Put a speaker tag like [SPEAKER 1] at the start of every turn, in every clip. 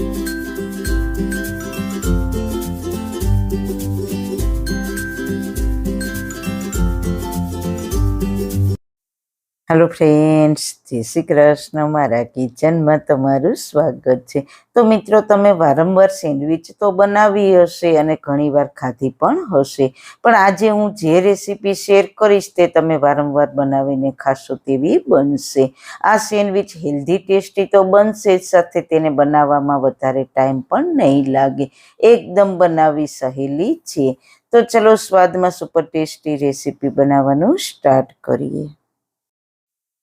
[SPEAKER 1] Thank you. Hello friends જય શ્રી કૃષ્ણ. મારા કિચનમાં તમારું સ્વાગત છે. તો મિત્રો, તમે વારંવાર સેન્ડવિચ તો બનાવી હશે અને ઘણીવાર ખાધી પણ હશે. પણ આજે હું જે રેસીપી શેર કરીશ તે તમે વારંવાર બનાવીને ખાશો તેવી બનશે. આ સેન્ડવિચ હેલ્ધી, ટેસ્ટી તો બનશે જ. સાથે તેને બનાવવામાં વધારે ટાઈમ પણ નહીં લાગે. એકદમ બનાવી સહેલી છે. તો ચલો સ્વાદમાં સુપર ટેસ્ટી રેસીપી બનાવવાનું સ્ટાર્ટ કરીએ.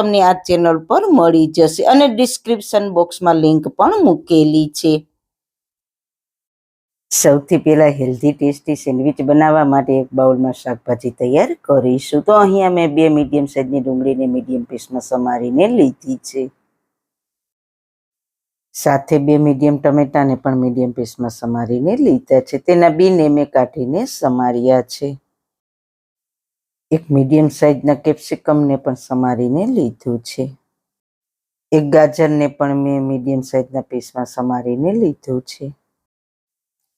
[SPEAKER 1] તમને આ ચેનલ પર મળી જશે અને ડિસ્ક્રિપ્શન બોક્સમાં લિંક પણ મૂકેલી છે. સૌથી પહેલા હેલ્ધી ટેસ્ટી સેન્ડવિચ બનાવવા માટે એક બાઉલમાં શાકભાજી તૈયાર કરીશું. તો અહીંયા મેં બે મીડિયમ સાઇઝની ડુંગળીને મીડિયમ પીસમાં સમારીને લીધી છે. સાથે બે મીડિયમ ટમેટાને પણ મીડિયમ પીસમાં સમારીને લીધા છે. તેના બીને મેં કાઢીને સમાર્યા છે. એક મીડિયમ સાઇઝના કેપ્સિકમને પણ સમારીને લીધું છે. એક ગાજરને પણ મેં મીડિયમ સાઇઝના પીસમાં સમારીને લીધું છે.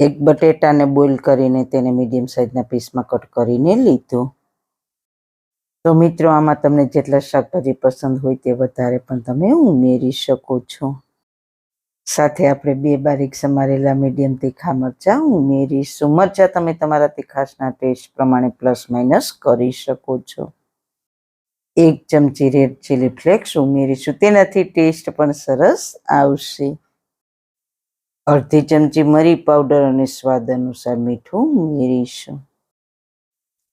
[SPEAKER 1] એક બટેટાને બોઇલ કરીને તેને મીડિયમ સાઇઝના પીસમાં કટ કરીને લીધું. તો મિત્રો, આમાં તમને જેટલા શાકભાજી પસંદ હોય તે વધારે પણ તમે ઉમેરી શકો છો. સાથે આપણે બે બારીક સમારેલા મીડિયમ તીખા મરચાં ઉમેરીશું મરચાં તમે તમારા તીખાશના ટેસ્ટ પ્રમાણે પ્લસ માઇનસ કરી શકો છો. એક ચમચી રેડ ચીલી ફ્લેક્સ ઉમેરીશું, તેનાથી ટેસ્ટ પણ સરસ આવશે. અડધી ચમચી મરી પાવડર અને સ્વાદ અનુસાર મીઠું ઉમેરીશું.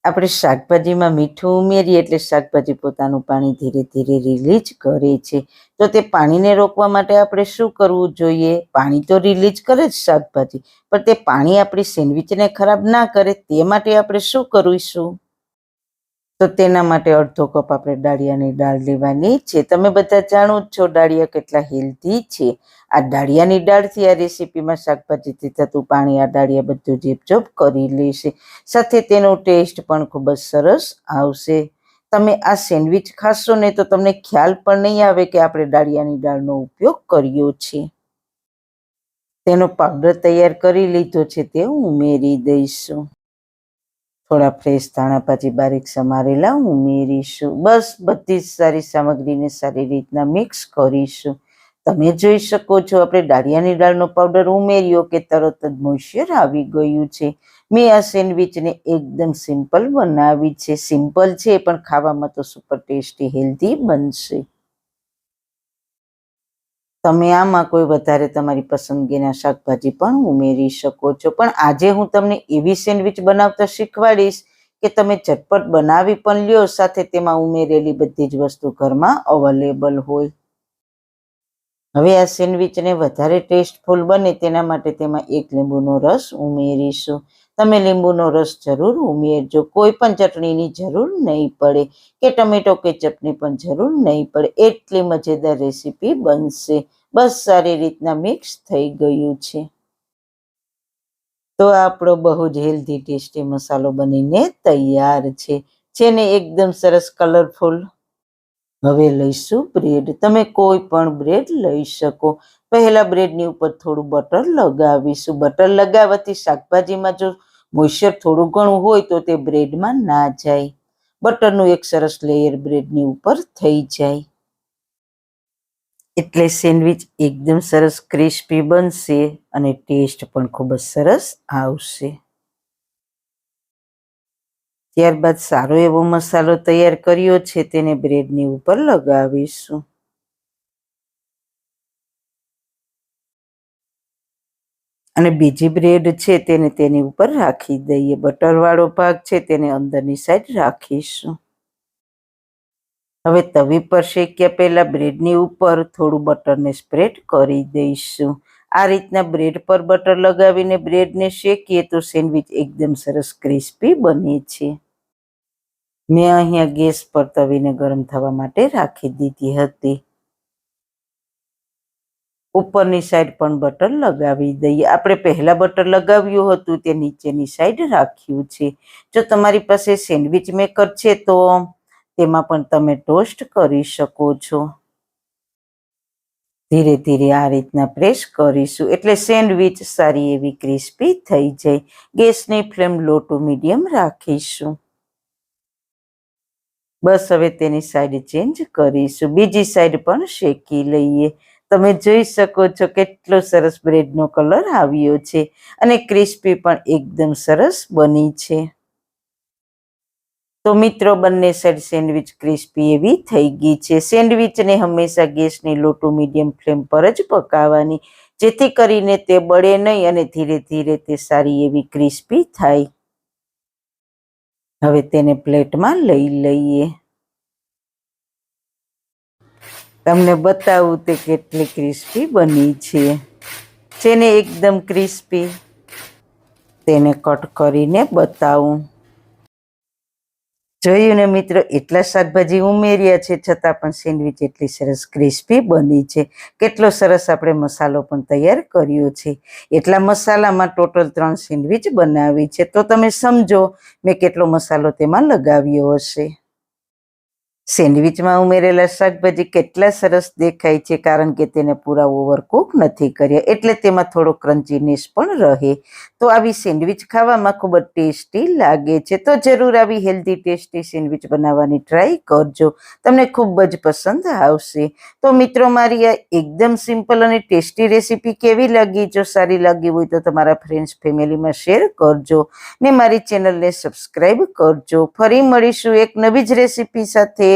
[SPEAKER 1] આપણે શાકભાજીમાં મીઠું ઉમેરીએ એટલે શાકભાજી પોતાનું પાણી ધીરે ધીરે રિલીઝ કરે છે. તો તે પાણીને રોકવા માટે આપણે શું કરવું જોઈએ? પાણી તો રિલીઝ કરે જ શાકભાજી, પણ તે પાણી આપણી સેન્ડવિચને ખરાબ ના કરે, તે માટે આપણે શું કરીશું? તો તેના માટે અડધો કપ આપણે ડાળિયાની દાળ લેવાની છે. તમે બધા જાણો જ છો ડાળિયા કેટલા હેલ્ધી છે. આ ડાળિયાની દાળથી આ રેસીપીમાં શાકભાજીથી થતું પાણી, આ ડાળિયા બધું જીપજોપ કરી લેશે. સાથે તેનો ટેસ્ટ પણ ખૂબ જ સરસ આવશે. તમે આ સેન્ડવિચ ખાશો ને તો તમને ખ્યાલ પણ નહીં આવે કે આપણે ડાળિયાની દાળનો ઉપયોગ કર્યો છે. તેનો પાવડર તૈયાર કરી લીધો છે તે ઉમેરી દઈશું. થોડા ફ્રેશ ધાણા પાછી બારીક સમારેલા ઉમેરીશું. બસ બધી જ સારી સામગ્રીને સારી રીતના મિક્સ કરીશું. તમે જોઈ શકો છો, આપણે ડાળિયાની દાળનો પાવડર ઉમેર્યો કે તરત જ મોઇશ્ચર આવી ગયું છે. મેં આ સેન્ડવિચને એકદમ સિમ્પલ બનાવી છે. સિમ્પલ છે, પણ ખાવામાં તો સુપર ટેસ્ટી હેલ્ધી બનશે. તમે આમાં કોઈ વધારે તમારી પસંદગીના શાકભાજી પણ ઉમેરી શકો છો. પણ આજે હું તમને એવી સેન્ડવિચ બનાવતા શીખવાડીશ કે તમે ઝટપટ બનાવી પણ લ્યો, સાથે તેમાં ઉમેરેલી બધી જ વસ્તુ ઘરમાં અવેલેબલ હોય. હવે આ સેન્ડવિચને વધારે ટેસ્ટફુલ બને તેના માટે તેમાં એક લીંબુનો રસ ઉમેરીશું. તમે લીંબુનો રસ જરૂર ઉમેરજો. કોઈ પણ ચટણીની જરૂર નહીં પડે કે ટમેટો કેચપની પણ જરૂર નહીં પડે. એટલી મજેદાર રેસીપી બનશે. બસ સારી રીતના મિક્સ થઈ ગયું છે. તો આપણો બહુ જ હેલ્ધી ટેસ્ટી મસાલો બનીને તૈયાર છે. જેને એકદમ સરસ કલરફુલ હવે લઈશું બ્રેડ તમે કોઈ પણ બ્રેડ લઈ શકો. પહેલા બ્રેડની ઉપર થોડું બટર લગાવીશું. બટર લગાવવાથી શાકભાજીમાં જો મોઇશ્ચર થોડું ઘણું હોય તો તે બ્રેડમાં ના જાય. બટરનું એક સરસ લેયર બ્રેડની ઉપર થઈ જાય. એટલે સેન્ડવિચ એકદમ સરસ ક્રિસ્પી બનશે અને ટેસ્ટ પણ ખૂબ જ સરસ આવશે. ત્યારબાદ સારો એવો મસાલો તૈયાર કર્યો છે, તેને બ્રેડની ઉપર લગાવીશું. અને બીજી બ્રેડ છે, તેને તેની ઉપર રાખી દઈએ. બટરવાળો ભાગ છે, તેને અંદરની સાઈડ રાખીશું. હવે તવી પર શેક્યા પહેલા બ્રેડની ઉપર થોડું બટરને સ્પ્રેડ કરી દઈશું. આ રીતના બ્રેડ પર બટર લગાવીને બ્રેડને શેકીએ તો સેન્ડવિચ એકદમ સરસ ક્રિસ્પી બને છે. મેં અહીંયા ગેસ પર તવીને ગરમ થવા માટે રાખી દીધી હતી. ઉપરની સાઈડ પણ બટર લગાવી દઈએ. આપણે પહેલા બટર લગાવ્યું હતું, તે નીચેની સાઈડ રાખ્યું છે. જો તમારી પાસે સેન્ડવિચ મેકર છે, તો તેમાં પણ તમે ટોસ્ટ કરી શકો છો. ધીરે ધીરે આ રીતના પ્રેસ કરીશું. એટલે સેન્ડવિચ સારી એવી ક્રિસ્પી થઈ જાય. ગેસની ફ્લેમ લો ટુ મીડિયમ રાખીશું. બસ હવે તેની સાઈડ ચેન્જ કરીશું. બીજી સાઈડ પણ શેકી લઈએ. તમે જોઈ શકો છો કેટલો સરસ બ્રેડનો કલર આવ્યો છે અને ક્રિસ્પી પણ એકદમ સરસ બની છે. તો મિત્રો, બંને સાઈડ સેન્ડવિચ ક્રિસ્પી એવી થઈ ગઈ છે. સેન્ડવિચને હંમેશા ગેસની લોટો મીડિયમ ફ્લેમ પર જ પકાવવાની જેથી કરીને તે બળે નહીં અને ધીરે ધીરે તે સારી એવી ક્રિસ્પી થાય. હવે તેને પ્લેટમાં લઈ લઈએ. તમને બતાવું તે કેટલી ક્રિસ્પી બની છે. જેને એકદમ ક્રિસ્પી. તેને કટ કરીને બતાવું. જોયું ને મિત્રો, એટલા શાકભાજી ઉમેર્યા છે, છતાં પણ સેન્ડવિચ એટલી સરસ ક્રિસ્પી બની છે. કેટલો સરસ આપણે મસાલો પણ તૈયાર કર્યો છે. એટલા મસાલામાં ટોટલ ત્રણ સેન્ડવિચ બનાવી છે. તો તમે સમજો મેં કેટલો મસાલો તેમાં લગાવ્યો હશે. સેન્ડવિચમાં ઉમેરેલા શાકભાજી કેટલા સરસ દેખાય છે કારણ કે તેને પૂરા ઓવરકુક નથી કર્યા, એટલે તેમાં થોડો ક્રન્ચીનેસ પણ રહે. તો આવી સેન્ડવિચ ખાવામાં ખૂબ જ ટેસ્ટી લાગે છે. તો જરૂર આવી હેલ્ધી, ટેસ્ટી સેન્ડવિચ બનાવવાની ટ્રાય કરજો. તમને ખૂબ જ પસંદ આવશે. તો મિત્રો, મારી આ એકદમ સિમ્પલ અને ટેસ્ટી રેસીપી કેવી લાગી? જો સારી લાગી હોય તો તમારા ફ્રેન્ડ્સ, ફેમિલીમાં શેર કરજો ને મારી ચેનલને સબસ્ક્રાઈબ કરજો. ફરી મળીશું એક નવી જ રેસીપી સાથે.